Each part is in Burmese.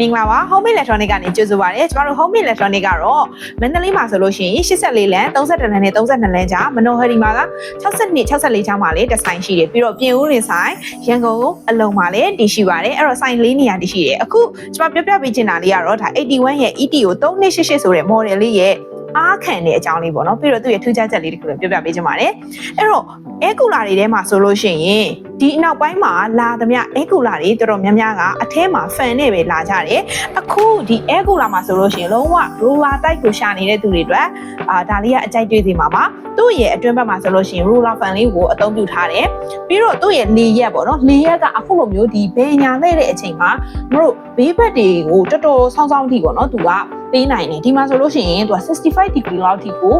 မင်္ဂလာပါ Home Electronic ကနေကြိုဆိုပါရစေကျမတို့ Home Electronic ကတော့မန္တလေးမှာဆိုလို့ရှိရင်84လမ်း32လမ်းနဲ့32လမ်းကြားမနိုဟရီမှာက62 64ချောင်းမှာလေတစ်ဆိုင်ရှိတယ်ပြီးတော့ပြင်ဦးလင်ဆိုင်ရန်ကုန်အလုံးမှာလည်းတည်ရှိပါတယ်အဲ့တော့ဆိုင်လေးနေရာတည်ရှိတယ်အခုကျမပြောပြပေးချင်တာလေးကတော့ဒါ81ရဲ့ ET ကို3288ဆိုတဲ့ model လေးရဲ့ အားခံတဲ့အကြောင်းလေးပေါ့နော်ပြီးတော့သူ့ရဲ့ထူးခြားချက်လေးတခုလည်းပြောပြပေးချင်ပါတယ်အဲ့တော့ air cooler တွေထဲမှာဆိုလို့ရှိရင်ဒီအနောက်ပိုင်းမှာလာသမျှ air cooler တွေတော်တော်များများကအထဲမှာ fan နဲ့ပဲလာကြတယ်အခုဒီ air cooler မှာဆိုလို့ရှိရင်လုံးဝ roller type ကိုရှာနေတဲ့သူတွေအတွက်အာဒါလေးကအကြိုက်တွေ့စေမှာပါသူ့ရဲ့အတွင်းဘက်မှာဆိုလို့ရှိရင် roller fan လေးကိုအသုံးပြုထားတယ်ပြီးတော့သူ့ရဲ့လေရက်ပေါ့နော်လေရက်ကအခုလိုမျိုးဒီဘယ်ညာလဲတဲ့အချိန်မှာတို့ဘေးဘက်တွေကိုတော်တော်ဆောင်းဆောင်းထိပေါ့နော်သူက ပေးနိုင်တယ်ဒီမှာဆိုလို့ရှိရင်သူက65 degree လောက်ထိကို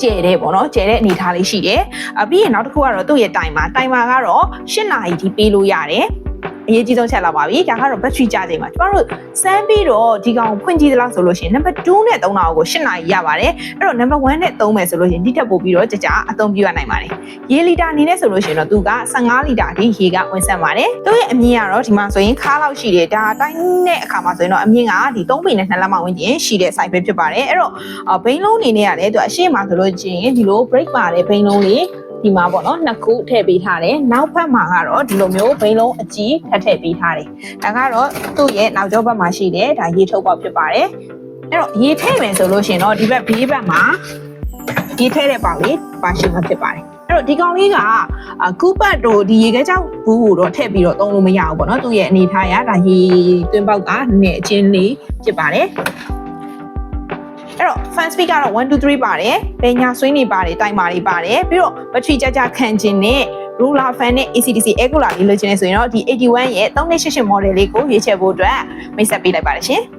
ကျဲတယ်ပေါ့နော်ကျဲတဲ့အနေအထားလေးရှိတယ်အပြီးရင်နောက်တစ်ခုကတော့သူ့ရဲ့တိုင်မာတိုင်မာကတော့8နာရီထိပေးလို့ရတယ် အရေးကြီးဆုံးချက်လာပါပြီဒါကတော့ battery ကြချိန်မှာကျမတို့စမ်းပြီးတော့ဒီကောင်ဖွင့်ကြည့်သလားဆိုလို့ရှိရင် number 2နဲ့3တာကို8နာရီရပါတယ်အဲ့တော့ number 1နဲ့3မယ်ဆိုလို့ရှိရင်ဒီထက်ပိုပြီးတော့ကြကြအသုံးပြုရနိုင်ပါတယ်ရေလီတာအနေနဲ့ဆိုလို့ရှိရင်တော့သူက15လီတာအထိရေကဝင်ဆက်ပါတယ်သူ့ရဲ့အမြင့်ကတော့ဒီမှာဆိုရင်ခါးလောက်ရှိတယ်ဒါတိုင်းတဲ့အခါမှာဆိုရင်တော့အမြင့်ကဒီ3ပေနဲ့2လက်မဝင်ကျင်ရှိတဲ့ size ပဲဖြစ်ပါတယ်အဲ့တော့ဘိန်းလုံးအနေနဲ့ရတယ်သူအရှိမဆိုလို့ရှိရင်ဒီလို break ပါတဲ့ဘိန်းလုံးလေး ဒီမှာပေါ့နော်နှစ်ခုထည့်ပေးထားတယ်နောက်ဘက်မှာကတော့ဒီလိုမျိုးဘိန်းလုံးအကြီးထပ်ထည့်ပေးထားတယ်ဒါကတော့သူ့ရဲ့နောက်ကျောဘက်မှာရှိတယ်ဒါရေထုတ်ပေါက်ဖြစ်ပါတယ်အဲ့တော့ရေထည့်မယ်ဆိုလို့ရှိရင်တော့ဒီဘက်ဘေးဘက်မှာရေထည့်တဲ့ပေါက်လေးပါရှိမှာဖြစ်ပါတယ်အဲ့တော့ဒီကောင်လေးကအာကူပတ်တို့ဒီရေခဲကြောက်ဘူးကိုတော့ထည့်ပြီးတော့သုံးလို့မရဘူးပေါ့နော်သူ့ရဲ့အနေထားရဒါရေသွင်းပေါက်ကနည်းနည်းအချင်းလေးဖြစ်ပါတယ် အဲ့တော့ fan speed ကတော့1 2 3ပါတယ်။ပညာဆွေးနေပါတယ်တိုင်မာတွေပါတယ်ပြီးတော့ battery ကြကြခံခြင်းနဲ့ ruler fan နဲ့ ACDC air cooler လေးလိုချင်နေဆိုရင်တော့ဒီ81ရဲ့3888 model လေးကိုရွေးချယ်ဖို့အတွက်မိတ်ဆက်ပေးလိုက်ပါတယ်ရှင်။